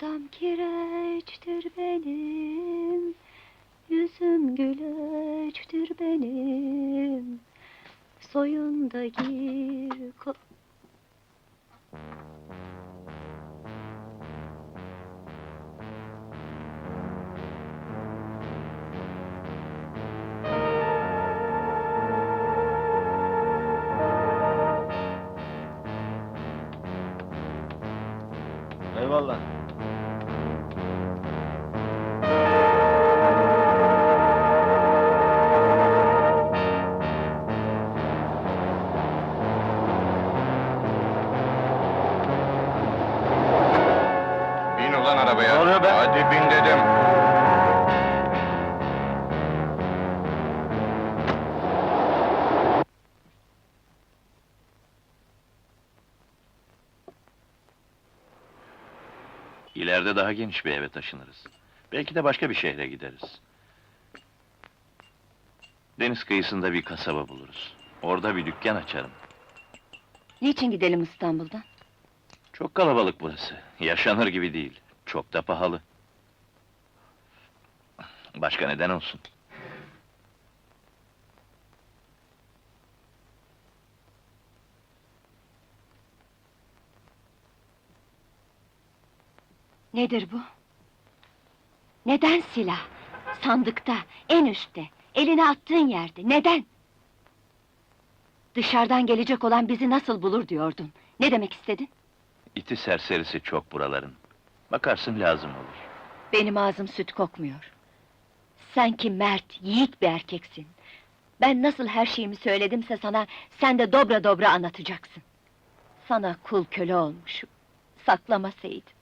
Odam kireçtir benim, yüzüm güleçtir benim. Soyunda gir ko- Eyvallah. İleride daha geniş bir eve taşınırız. Belki de başka bir şehre gideriz. Deniz kıyısında bir kasaba buluruz. Orada bir dükkan açarım. Niçin gidelim İstanbul'dan? Çok kalabalık burası. Yaşanır gibi değil. Çok da pahalı. Başka neden olsun? Nedir bu? Neden silah? Sandıkta, en üstte, eline attığın yerde, neden? Dışarıdan gelecek olan bizi nasıl bulur diyordun. Ne demek istedin? İti serserisi çok buraların. Bakarsın lazım olur. Benim ağzım süt kokmuyor. Sen ki mert, yiğit bir erkeksin. Ben nasıl her şeyimi söyledimse sana, sen de dobra dobra anlatacaksın. Sana kul köle olmuşum. Saklamasaydın.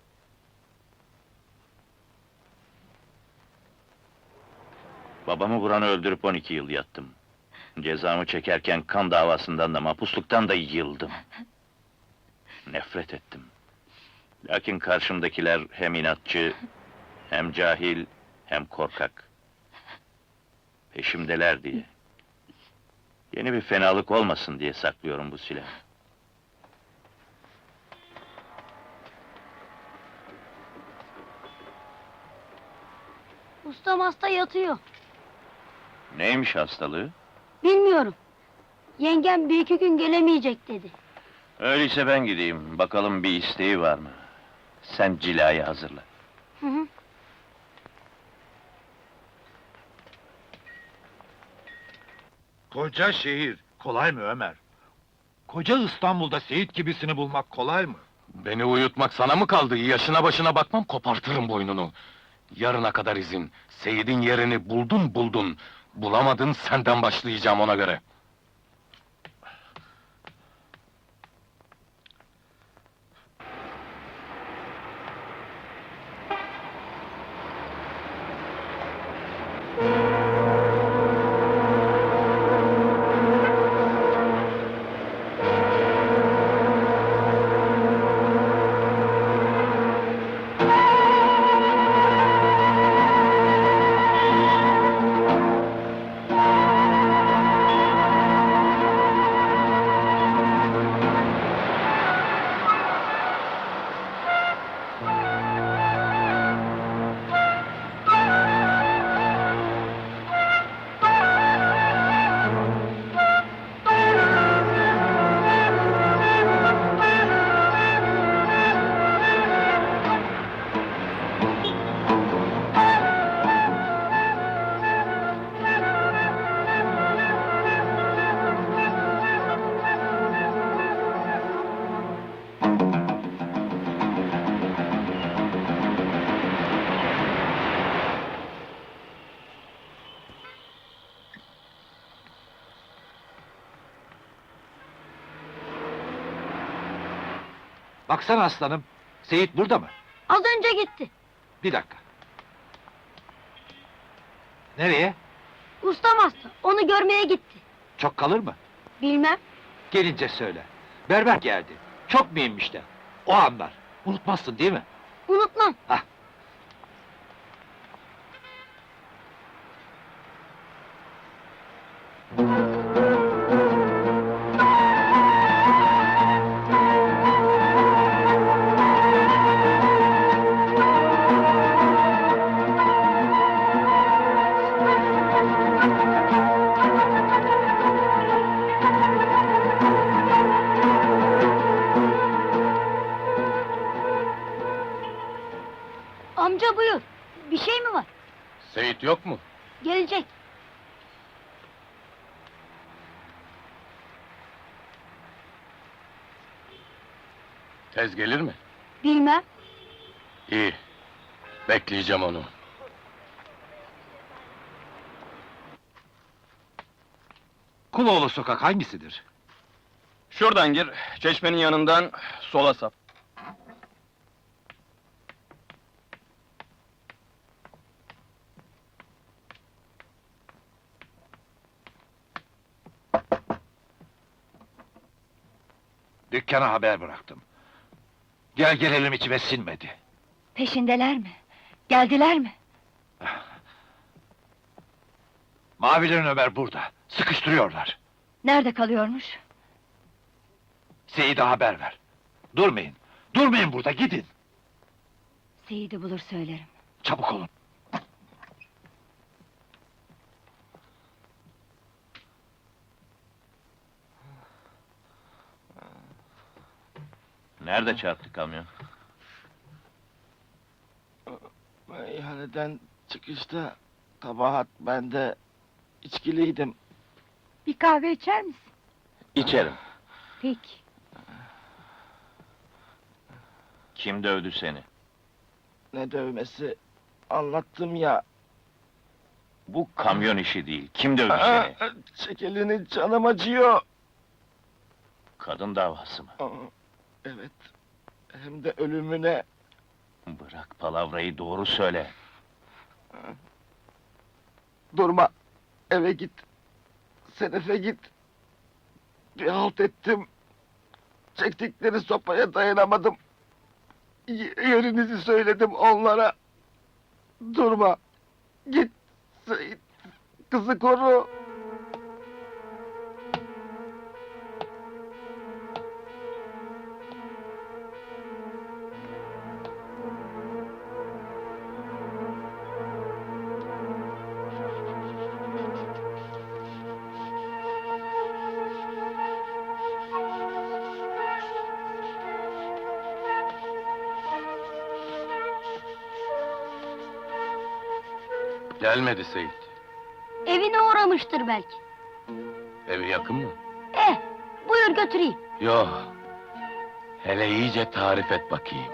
Babamı vuranı öldürüp 12 yıl yattım. Cezamı çekerken kan davasından da mapusluktan da yıldım. Nefret ettim. Lakin karşımdakiler hem inatçı, hem cahil, hem korkak. Peşimdeler diye. Yeni bir fenalık olmasın diye saklıyorum bu silahı. Ustam hasta yatıyor. Neymiş hastalığı? Bilmiyorum. Yengem bir iki gün gelemeyecek dedi. Öyleyse ben gideyim, bakalım bir isteği var mı? Sen cilayı hazırla. Hı hı. Koca şehir. Kolay mı Ömer? Koca İstanbul'da Seyit gibisini bulmak kolay mı? Beni uyutmak sana mı kaldı? Yaşına başına bakmam, kopartırım boynunu. Yarına kadar izin. Seyit'in yerini buldun buldun. Bulamadın, senden başlayacağım ona göre. Baksana aslanım, Seyit burada mı? Az önce gitti. Bir dakika. Nereye? Ustam hasta. Onu görmeye gitti. Çok kalır mı? Bilmem. Gelince söyle. Berber geldi. Çok mühimmiş de. O anlar. Unutmazsın değil mi? Unutmam. Seyit yok mu? Gelecek. Tez gelir mi? Bilmem. İyi. Bekleyeceğim onu. Kuloğlu sokak hangisidir? Şuradan gir, çeşmenin yanından sola sap. Dükkana haber bıraktım. Gel gelelim içime sinmedi. Peşindeler mi? Geldiler mi? Mavilerin Ömer burada. Sıkıştırıyorlar. Nerede kalıyormuş? Seyit'e haber ver. Durmayın. Durmayın burada gidin. Seyit'i bulur söylerim. Çabuk olun. Nerede çarptı kamyon? Meyhaneden çıkışta kabahat bende içkiliydim. Bir kahve içer misin? İçerim. Peki. Kim dövdü seni? Ne dövmesi anlattım ya. Bu kamyon işi değil. Kim dövdü Aa, seni? çek elini canım acıyor. Kadın davası mı? Aa, evet. Hem de ölümüne. Bırak palavrayı doğru söyle. Durma. Eve git. Senefe git. Bir halt ettim. Çektikleri sopaya dayanamadım. Y- yerinizi söyledim onlara. Durma. Git. Kızı koru. Gelmedi Seyit. Evine uğramıştır belki. Evi yakın mı? Eh, buyur götüreyim. Yok. Hele iyice tarif et bakayım.